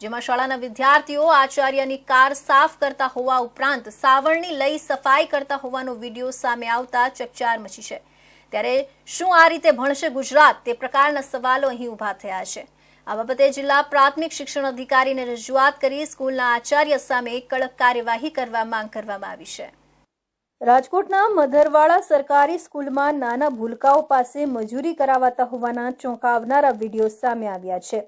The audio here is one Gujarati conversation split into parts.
જેમાં શાળાના વિદ્યાર્થીઓ આચાર્યની કાર સાફ કરતા હોવા ઉપરાંત સાવરણી લઈ સફાઈ કરતા હોવાનો વીડિયો સામે આવતા ચકચાર મચી છે. ત્યારે શું આ રીતે ભણશે ગુજરાત તે પ્રકારના સવાલો અહીં ઊભા થયા છે. આ બાબતે જિલ્લા પ્રાથમિક શિક્ષણ અધિકારીને રજૂઆત કરી સ્કૂલના આચાર્ય સામે કડક કાર્યવાહી કરવા માંગ કરવામાં આવી છે. રાજકોટના મધરવાળા સરકારી સ્કૂલમાં નાના ભૂલકાઓ પાસે મજૂરી કરાવાતા હોવાના ચોંકાવનારા વીડિયો સામે આવ્યા છે.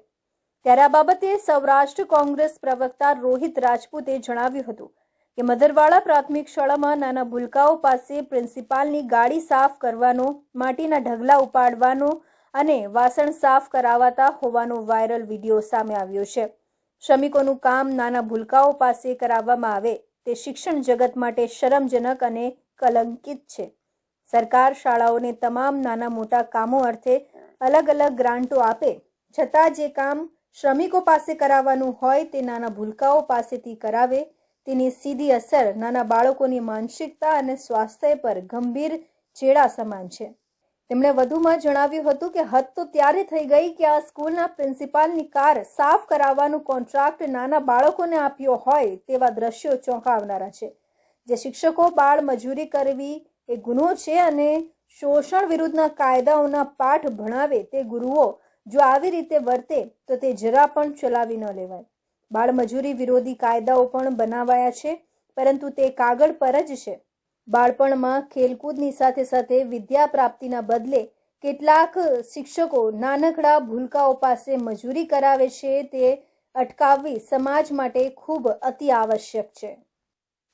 ત્યારે આ બાબતે સૌરાષ્ટ્ર કોંગ્રેસ પ્રવક્તા રોહિત રાજપૂતે જણાવ્યું હતું કે મધરવાળા પ્રાથમિક શાળામાં નાના ભૂલકાઓ પાસે પ્રિન્સિપાલની ગાડી સાફ કરવાનો, માટીના ઢગલા ઉપાડવાનો અને વાસણ સાફ કરાવાતા હોવાનો વાયરલ વીડિયો સામે આવ્યો છે. શ્રમિકોનું કામ નાના ભૂલકાઓ પાસે કરાવવામાં આવે તે શિક્ષણ જગત માટે શરમજનક અને કલંકિત છે. સરકાર શાળાઓને તમામ નાના મોટા કામો અર્થે અલગ અલગ ગ્રાન્ટો આપે, છતાં જે કામ શ્રમિકો પાસે કરાવવાનું હોય તે નાના ભૂલકાઓ પાસેથી કરાવે, તેની સીધી અસર નાના બાળકોની માનસિકતા અને સ્વાસ્થ્ય પર ગંભીર ચેડા સમાન છે. તેમણે વધુમાં જણાવ્યું હતું કે હદ તો ત્યારે થઈ ગઈ કે આ સ્કૂલના પ્રિન્સિપાલની કાર સાફ કરાવવાનું કોન્ટ્રાક્ટ નાના બાળકોને આપ્યો હોય તેવા દ્રશ્યો ચોંકાવનારા છે, જે શિક્ષકો બાળ મજૂરી કરવી એ ગુનો છે અને શોષણ વિરુદ્ધના કાયદાઓના પાઠ ભણાવે તે ગુરુઓ જો આવી રીતે વર્તે, તો તે જરા પણ ચલાવી ન લેવાય. બાળમજૂરી વિરોધી કાયદાઓ પણ બનાવાયા છે, પરંતુ તે કાગળ પર જ છે. બાળપણમાં ખેલકૂદની સાથે સાથે વિદ્યા પ્રાપ્તિના બદલે કેટલાક શિક્ષકો નાનકડા ભૂલકાઓ પાસે મજૂરી કરાવે છે, તે અટકાવવી સમાજ માટે ખૂબ અતિ આવશ્યક છે.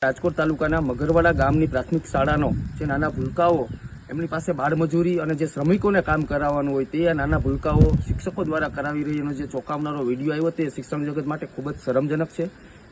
રાજકોટ તાલુકાના મગરવાડા ગામની પ્રાથમિક શાળાનો જે નાના ભૂલકાઓ એમની પાસે બાળમજૂરી અને જે શ્રમિકોને કામ કરાવવાનું હોય તે નાના ભૂલકાઓ શિક્ષકો દ્વારા કરાવી રહીનો જે ચોંકાવનારો વીડિયો આવ્યો તે શિક્ષણ જગત માટે ખૂબ જ શરમજનક છે.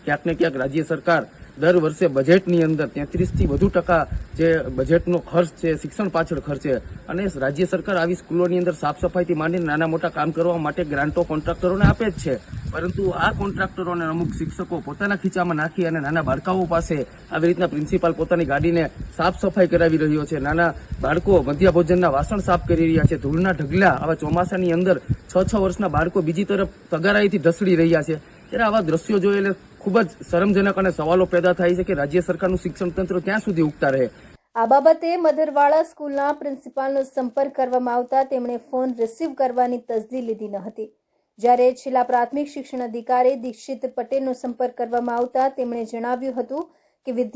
ક્યાંક ને ક્યાંક રાજ્ય સરકાર દર વર્ષે બજેટની અંદર તેત્રીસથી વધુ ટકા જે બજેટનો ખર્ચ છે, શિક્ષણ પાછળ ખર્ચે અને રાજ્ય સરકાર આવી સ્કૂલોની અંદર સાફ સફાઈથી માંડીને નાના મોટા કામ કરવા માટે ગ્રાન્ટો કોન્ટ્રાક્ટરોને આપે જ છે. પરંતુ આ કોન્ટ્રાક્ટરો અને અમુક શિક્ષકો પોતાના ખીચામાં નાખી અને નાના બાળકાઓ પાસે આવી રીતના પ્રિન્સિપાલ પોતાની ગાડીને સાફ સફાઈ કરાવી રહ્યો છે. નાના બાળકો મધ્ય ભોજનના વાસણ સાફ કરી રહ્યા છે. ધૂળના ઢગલા આવા ચોમાસાની અંદર છ છ વર્ષના બાળકો બીજી તરફ તગારાઈથી ઢસડી રહ્યા છે. ત્યારે આવા દ્રશ્યો જોઈ ખૂબ જ શરમજનક અને સવાલો પેદા થાય છે કે રાજ્ય સરકારનું શિક્ષણ તંત્ર ત્યાં સુધી ઉગતા રહે? આ બાબતે મધરવાળા સ્કૂલના પ્રિન્સિપાલનો સંપર્ક કરવામાં આવતા તેમણે ફોન રિસીવ કરવાની તસદી લીધી ન હતી. જ્યારે છેલ્લા પ્રાથમિક શિક્ષણ અધિકારી દીક્ષિત પટેલનો સંપર્ક કરવામાં આવતા તેમણે જણાવ્યું હતું કે વિદ્યા